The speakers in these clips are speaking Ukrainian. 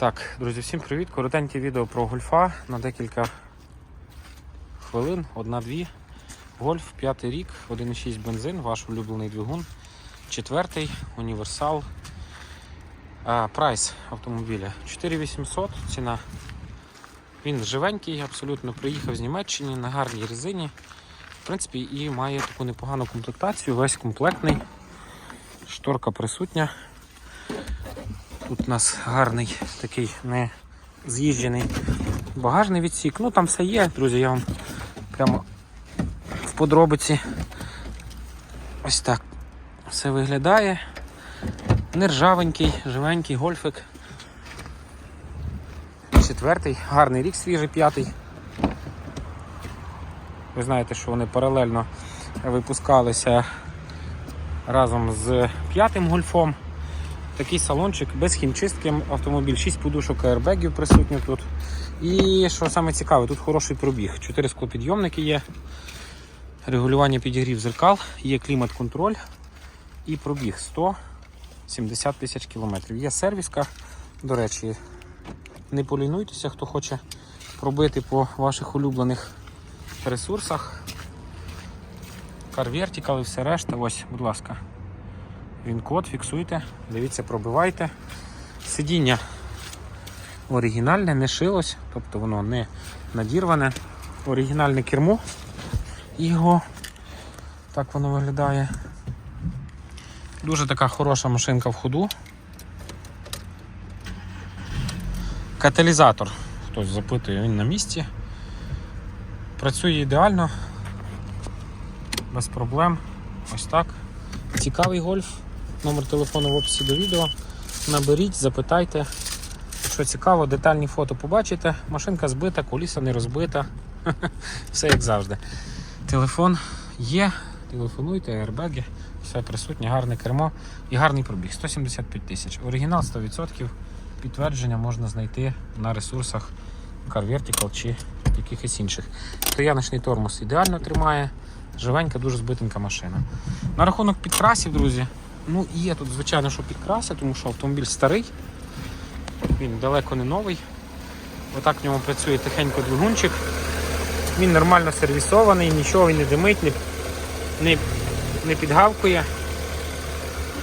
Так, друзі, всім привіт! Коротеньке відео про гольфа на декілька хвилин, одна-дві. Гольф, п'ятий рік, 1,6 бензин, ваш улюблений двигун. Четвертий універсал. А, прайс автомобіля 4800 ціна. Він живенький, абсолютно приїхав з Німеччини на гарній резині. В принципі, і має таку непогану комплектацію, весь комплектний. Шторка присутня. Тут у нас гарний такий не з'їжджений багажний відсік. Ну там все є, друзі, я вам прямо в подробиці. Ось так все виглядає. Нержавенький, живенький гольфик. Четвертий, гарний рік свіжий, п'ятий. Ви знаєте, що вони паралельно випускалися разом з п'ятим гольфом. Такий салончик без хімчистки автомобіль, 6 подушок аербегів присутні тут. І що саме цікаве, тут хороший пробіг. 4 склопідйомники є, регулювання підігрів зеркал, є клімат-контроль і пробіг 170 тисяч кілометрів. Є сервіска, до речі, не полінуйтеся, хто хоче пробити по ваших улюблених ресурсах. Car Vertical і все решта. Ось, будь ласка. Він код, фіксуйте, дивіться, пробивайте. Сидіння оригінальне, не шилось, тобто воно не надірване. Оригінальне кермо його. Так воно виглядає. Дуже така хороша машинка в ходу. Каталізатор, хтось запитує, він на місці. Працює ідеально, без проблем. Ось так. Цікавий гольф. Номер телефону в описі до відео. Наберіть, запитайте. Що цікаво, детальні фото побачите. Машинка збита, коліса не розбита. Все як завжди. Телефон є, телефонуйте, аербеги, все присутнє, гарне кермо і гарний пробіг. 175 тисяч. Оригінал 100%. Підтвердження можна знайти на ресурсах Car Vertical чи якихось інших. Стояночний тормоз ідеально тримає. Живенька, дуже збитенька машина. На рахунок підкрасів, друзі, ну є тут, звичайно, що підкраси, тому що автомобіль старий, він далеко не новий. Отак в ньому працює тихенько двигунчик. Він нормально сервісований, нічого він не димить, не, не, підгавкує.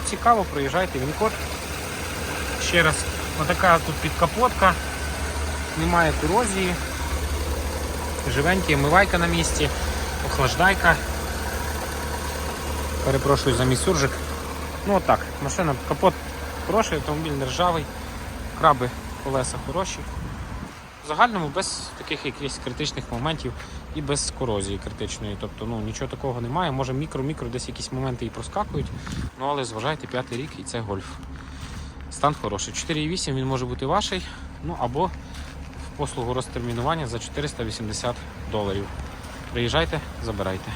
Цікаво, проїжджайте він код. Ще раз, отака тут підкапотка, немає корозії, живенький, омивайка на місці, охлаждайка. Перепрошую за мій суржик. Ну отак, машина, капот хороший, автомобіль не ржавий, краби, колеса хороші. В загальному без таких якихось критичних моментів і без корозії критичної. Тобто ну, нічого такого немає. Може мікро-мікро десь якісь моменти і проскакують, ну але зважайте, п'ятий рік і це гольф. Стан хороший. 4,8 він може бути ваший, ну або в послугу розтермінування за 480 доларів. Приїжджайте, забирайте.